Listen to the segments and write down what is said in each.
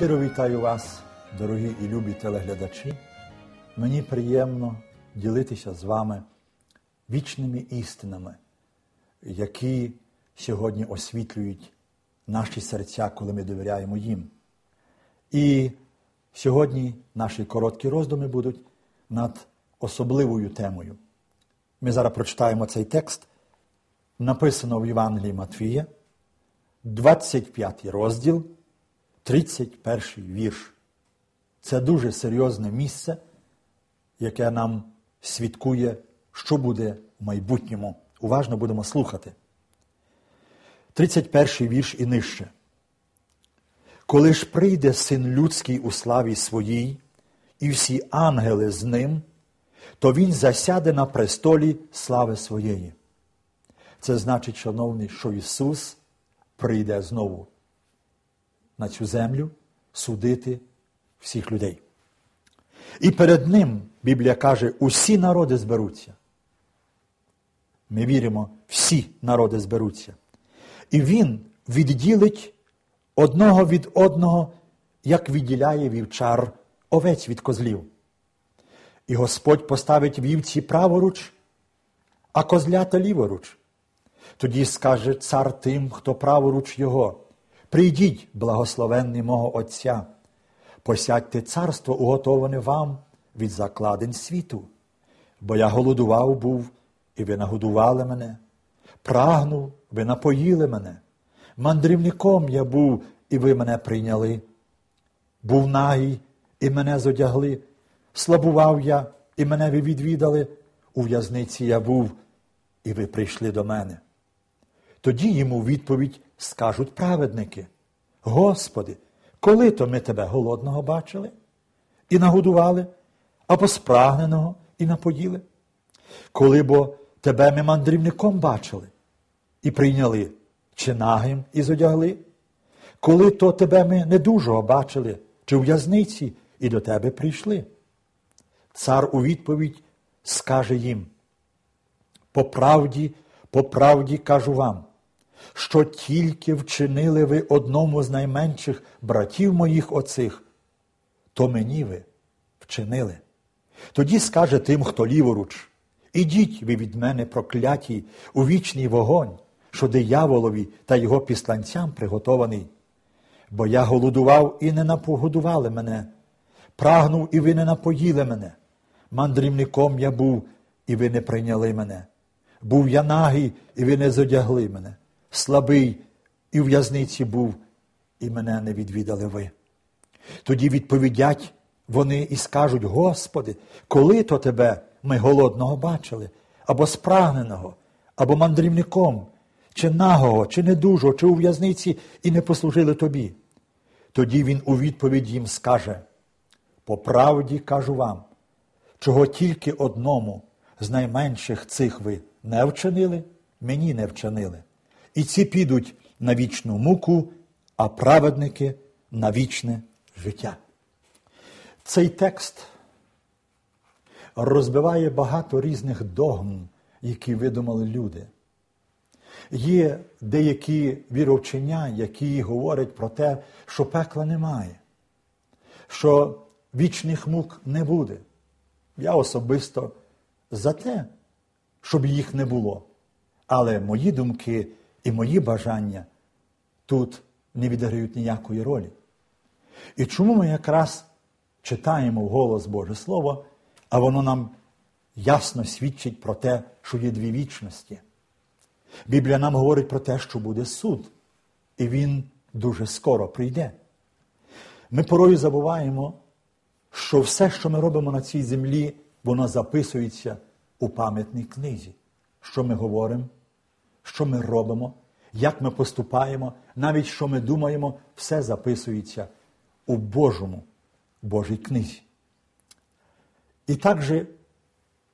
Щиро вітаю вас, дорогі і любі телеглядачі. Мені приємно ділитися з вами вічними істинами, які сьогодні освітлюють наші серця, коли ми довіряємо їм. І сьогодні наші короткі роздуми будуть над особливою темою. Ми зараз прочитаємо цей текст, написано в Євангелії Матвія, 25 розділ, 31 вірш. Це дуже серйозне місце, яке нам свідкує, що буде в майбутньому. Уважно будемо слухати. 31 вірш і нижче. Коли ж прийде син людський у славі своїй, і всі ангели з ним, то він засяде на престолі слави своєї. Це значить, шановний, що Ісус прийде знову на цю землю судити всіх людей. І перед Ним, Біблія каже, усі народи зберуться. Ми віримо, всі народи зберуться. І Він відділить одного від одного, як відділяє вівчар овець від козлів. І Господь поставить вівці праворуч, а козлята ліворуч. Тоді скаже цар тим, хто праворуч його. Прийдіть, благословенний мого Отця, посядьте царство, уготоване вам від закладень світу. Бо я голодував був, і ви нагодували мене, прагнув, ви напоїли мене. Мандрівником я був, і ви мене прийняли. Був нагий, і мене зодягли. Слабував я, і мене ви відвідали. У в'язниці я був, і ви прийшли до мене. Тоді йому відповідь скажуть праведники. Господи, коли то ми тебе голодного бачили і нагодували, або спрагненого і напоїли? Коли бо тебе ми мандрівником бачили і прийняли, чи нагим і зодягли? Коли то тебе ми недужого бачили, чи в в'язниці і до тебе прийшли? Цар у відповідь скаже їм: по правді, по правді кажу вам, що тільки вчинили ви одному з найменших братів моїх оцих, то мені ви вчинили. Тоді скаже тим, хто ліворуч, ідіть ви від мене, прокляті, у вічний вогонь, що дияволові та його післанцям приготований. Бо я голодував і не напогодували мене, прагнув, і ви не напоїли мене. Мандрівником я був, і ви не прийняли мене. Був я нагий, і ви не зодягли мене слабий і в в'язниці був, і мене не відвідали ви. Тоді відповідять вони і скажуть: Господи, коли то тебе ми голодного бачили, або спрагненого, або мандрівником, чи нагого, чи недужого, чи у в'язниці і не послужили тобі. Тоді він у відповідь їм скаже: По правді кажу вам, чого тільки одному з найменших цих ви не вчинили, мені не вчинили. І ці підуть на вічну муку, а праведники на вічне життя. Цей текст розбиває багато різних догм, які видумали люди. Є деякі віровчення, які говорять про те, що пекла немає, що вічних мук не буде. Я особисто за те, щоб їх не було. Але мої думки і мої бажання тут не відіграють ніякої ролі. І чому ми якраз читаємо в голос Боже Слово, а воно нам ясно свідчить про те, що є дві вічності. Біблія нам говорить про те, що буде суд, і він дуже скоро прийде. Ми порою забуваємо, що все, що ми робимо на цій землі, воно записується у пам'ятній книзі. Що ми говоримо, що ми робимо, як ми поступаємо, навіть що ми думаємо, все записується у Божому, Божій книзі. І також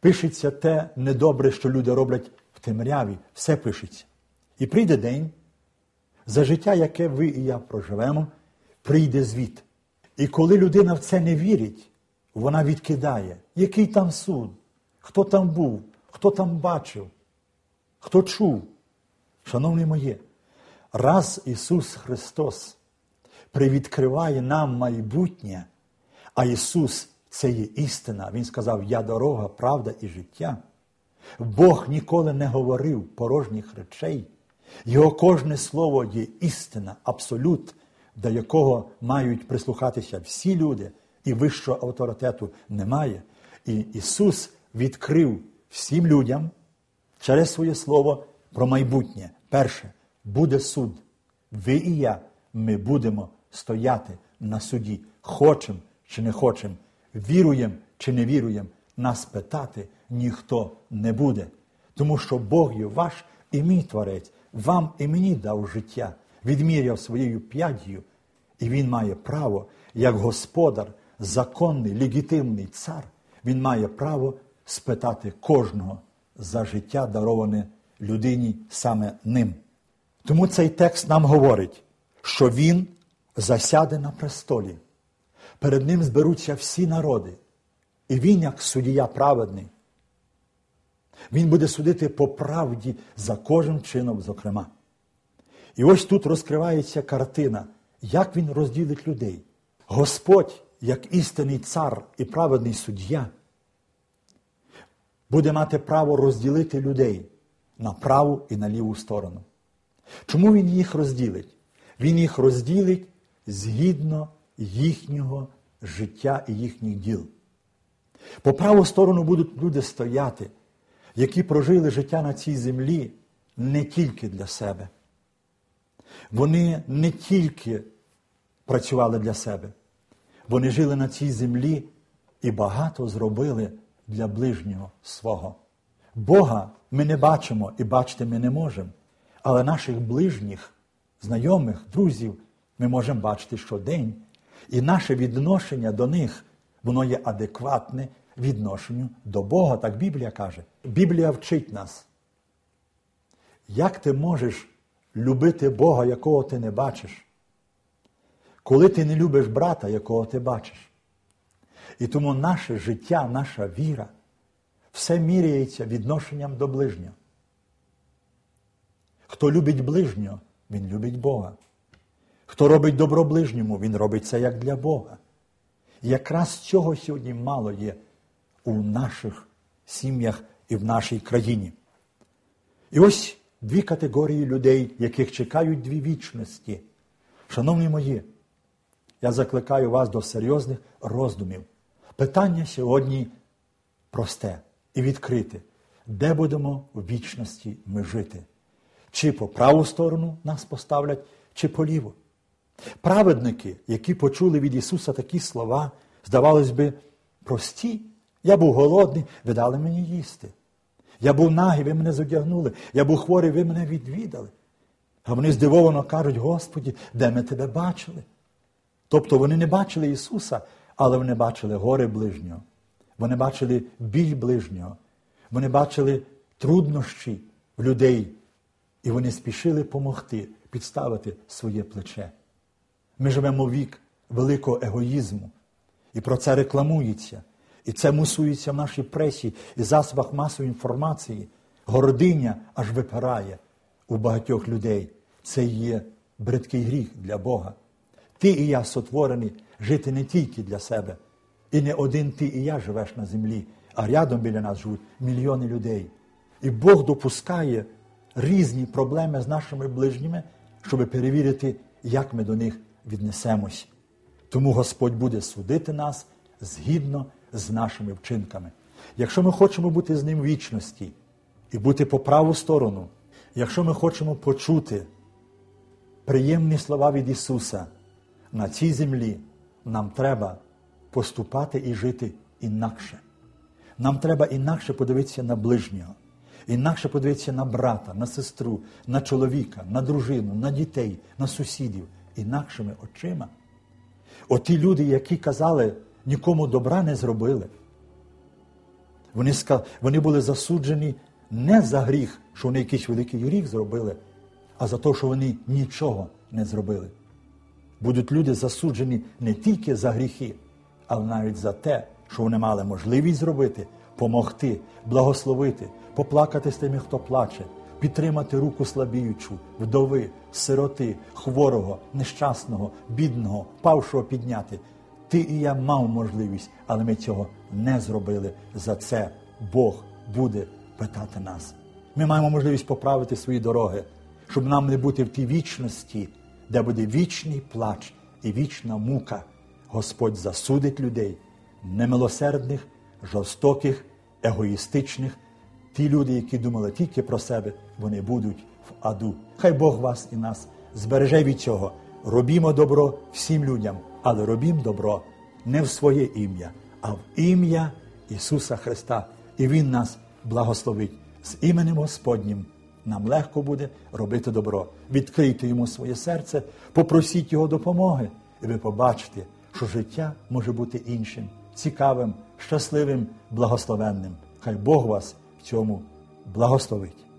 пишеться те недобре, що люди роблять в темряві, все пишеться. І прийде день, за життя, яке ви і я проживемо, прийде звіт. І коли людина в це не вірить, вона відкидає, який там суд, хто там був, хто там бачив, хто чув. Шановні мої, раз Ісус Христос привідкриває нам майбутнє, а Ісус це є істина. Він сказав: Я дорога, правда і життя. Бог ніколи не говорив порожніх речей. Його кожне слово є істина, абсолют, до якого мають прислухатися всі люди, і вищого авторитету немає. І Ісус відкрив всім людям через своє Слово про майбутнє. Перше, буде суд. Ви і я, ми будемо стояти на суді. Хочемо чи не хочемо, віруємо чи не віруємо, нас питати ніхто не буде. Тому що Бог є ваш і мій творець, вам і мені дав життя, відміряв своєю п'яддю, і Він має право, як господар, законний, легітимний цар, він має право спитати кожного за життя, дароване людині саме ним. Тому цей текст нам говорить, що Він засяде на престолі. Перед ним зберуться всі народи. І він, як суддя праведний, він буде судити по правді за кожен чинок, зокрема. І ось тут розкривається картина, як він розділить людей. Господь, як істинний цар і праведний суддя, буде мати право розділити людей на праву і на ліву сторону. Чому він їх розділить? Він їх розділить згідно їхнього життя і їхніх діл. По праву сторону будуть люди стояти, які прожили життя на цій землі не тільки для себе. Вони не тільки працювали для себе, вони жили на цій землі і багато зробили для ближнього свого. Бога ми не бачимо і бачити ми не можемо, але наших ближніх, знайомих, друзів ми можемо бачити щодень. І наше відношення до них, воно є адекватне відношенню до Бога, так Біблія каже. Біблія вчить нас. Як ти можеш любити Бога, якого ти не бачиш, коли ти не любиш брата, якого ти бачиш? І тому наше життя, наша віра, все міряється відношенням до ближнього. Хто любить ближнього, він любить Бога. Хто робить добро ближньому, він робить це як для Бога. І якраз цього сьогодні мало є у наших сім'ях і в нашій країні. І ось дві категорії людей, яких чекають дві вічності. Шановні мої, я закликаю вас до серйозних роздумів. Питання сьогодні просте і відкрите. Де будемо в вічності ми жити? Чи по праву сторону нас поставлять, чи по ліву? Праведники, які почули від Ісуса такі слова, здавалось би, прості. Я був голодний, ви дали мені їсти. Я був нагий, ви мене зодягнули. Я був хворий, ви мене відвідали. А вони здивовано кажуть, Господі, де ми тебе бачили? Тобто вони не бачили Ісуса, але вони бачили горе ближнього. Вони бачили біль ближнього. Вони бачили труднощі в людей. І вони спішили помогти, підставити своє плече. Ми живемо вік великого егоїзму. І про це рекламується. І це мусується в нашій пресі і засобах масової інформації. Гординя аж випирає у багатьох людей. Це є бридкий гріх для Бога. Ти і я сотворені жити не тільки для себе. І не один ти і я живеш на землі, а рядом біля нас живуть мільйони людей. І Бог допускає різні проблеми з нашими ближніми, щоб перевірити, як ми до них віднесемось. Тому Господь буде судити нас згідно з нашими вчинками. Якщо ми хочемо бути з ним в вічності і бути по праву сторону, якщо ми хочемо почути приємні слова від Ісуса на цій землі, нам треба поступати і жити інакше. Нам треба інакше подивитися на ближнього, інакше подивитися на брата, на сестру, на чоловіка, на дружину, на дітей, на сусідів інакшими очима. Оті люди, які казали, нікому добра не зробили. Вони вони були засуджені не за гріх, що вони якийсь великий гріх зробили, а за те, що вони нічого не зробили. Будуть люди засуджені не тільки за гріхи, але навіть за те, що вони мали можливість зробити, помогти, благословити, поплакати з тими, хто плаче, підтримати руку слабіючу, вдови, сироти, хворого, нещасного, бідного, павшого підняти. Ти і я мав можливість, але ми цього не зробили. За це Бог буде питати нас. Ми маємо можливість поправити свої дороги, щоб нам не бути в тій вічності, де буде вічний плач і вічна мука. Господь засудить людей, немилосердних, жорстоких, егоїстичних. Ті люди, які думали тільки про себе, вони будуть в аду. Хай Бог вас і нас збереже від цього. Робімо добро всім людям, але робімо добро не в своє ім'я, а в ім'я Ісуса Христа. І Він нас благословить з іменем Господнім. Нам легко буде робити добро. Відкрийте йому своє серце, попросіть Його допомоги, і ви побачите, що життя може бути іншим, цікавим, щасливим, благословенним. Хай Бог вас в цьому благословить.